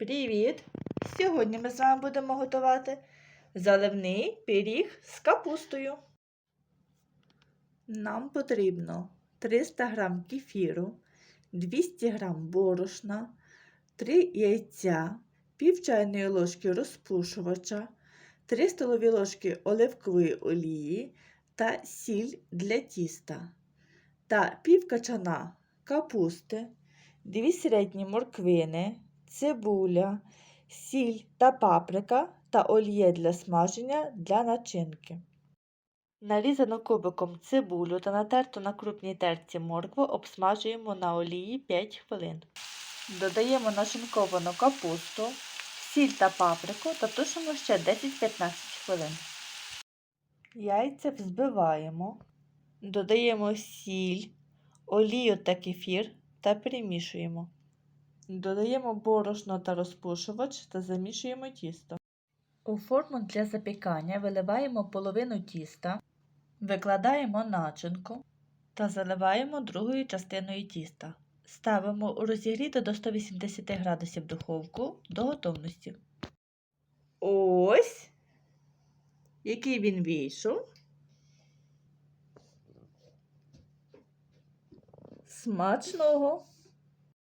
Привіт! Сьогодні ми з вами будемо готувати заливний пиріг з капустою. Нам потрібно 300 г кефіру, 200 г борошна, 3 яйця, пів чайної ложки розпушувача, 3 столові ложки оливкової олії та сіль для тіста та пів качана капусти, 2 середні морквини, цибуля, сіль та паприка та олія для смаження для начинки. Нарізану кубиком цибулю та натерту на крупній терці моркву обсмажуємо на олії 5 хвилин. Додаємо нашинковану капусту, сіль та паприку та тушимо ще 10-15 хвилин. Яйця взбиваємо, додаємо сіль, олію та кефір та перемішуємо. Додаємо борошно та розпушувач та замішуємо тісто. У форму для запікання виливаємо половину тіста, викладаємо начинку та заливаємо другою частиною тіста. Ставимо у розігріту до 180 градусів духовку до готовності. Ось, який він вийшов. Смачного!